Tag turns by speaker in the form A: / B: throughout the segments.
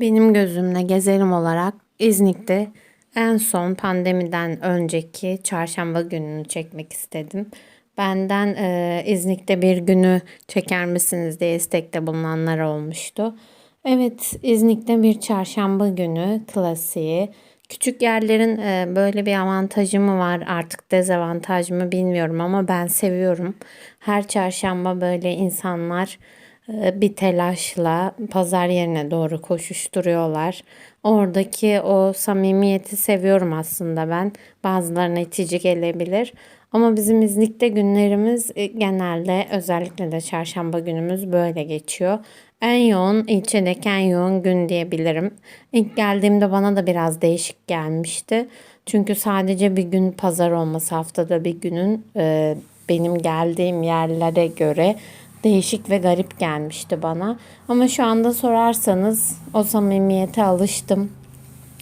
A: Benim gözümle gezelim olarak İznik'te en son pandemiden önceki çarşamba gününü çekmek istedim. Benden e, İznik'te bir günü çeker misiniz diye istekte bulunanlar olmuştu. Evet, İznik'te bir çarşamba günü klasiği. Küçük yerlerin e, böyle bir avantajı mı var artık dezavantaj mı bilmiyorum ama ben seviyorum. Her çarşamba böyle insanlar bir telaşla pazar yerine doğru koşuşturuyorlar. Oradaki o samimiyeti seviyorum aslında ben. Bazılarına itici gelebilir. Ama bizim İznik'te günlerimiz e, genelde özellikle de çarşamba günümüz böyle geçiyor. En yoğun, ilçedeki en yoğun gün diyebilirim. İlk geldiğimde bana da biraz değişik gelmişti. Çünkü sadece bir gün pazar olması haftada bir günün e, benim geldiğim yerlere göre değişik ve garip gelmişti bana. Ama şu anda sorarsanız o samimiyete alıştım.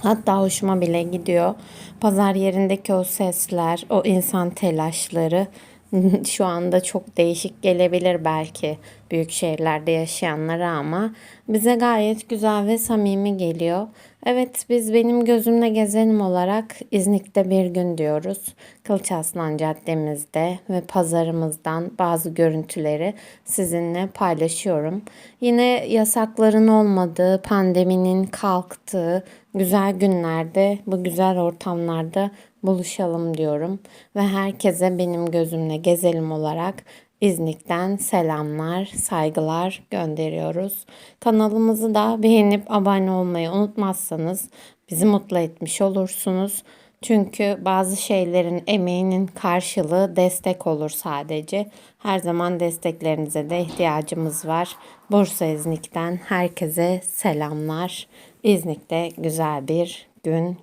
A: Hatta hoşuma bile gidiyor. Pazar yerindeki o sesler, o insan telaşları şu anda çok değişik gelebilir belki büyük şehirlerde yaşayanlara ama bize gayet güzel ve samimi geliyor. Evet biz benim gözümle gezenim olarak İznik'te bir gün diyoruz. Kılıçarslan Caddemizde ve pazarımızdan bazı görüntüleri sizinle paylaşıyorum. Yine yasakların olmadığı, pandeminin kalktığı güzel günlerde, bu güzel ortamlarda buluşalım diyorum. Ve herkese benim gözümle gezelim olarak İznik'ten selamlar, saygılar gönderiyoruz. Kanalımızı da beğenip abone olmayı unutmazsanız bizi mutlu etmiş olursunuz. Çünkü bazı şeylerin emeğinin karşılığı destek olur sadece. Her zaman desteklerinize de ihtiyacımız var. Bursa İznik'ten herkese selamlar. İznik'te güzel bir gün.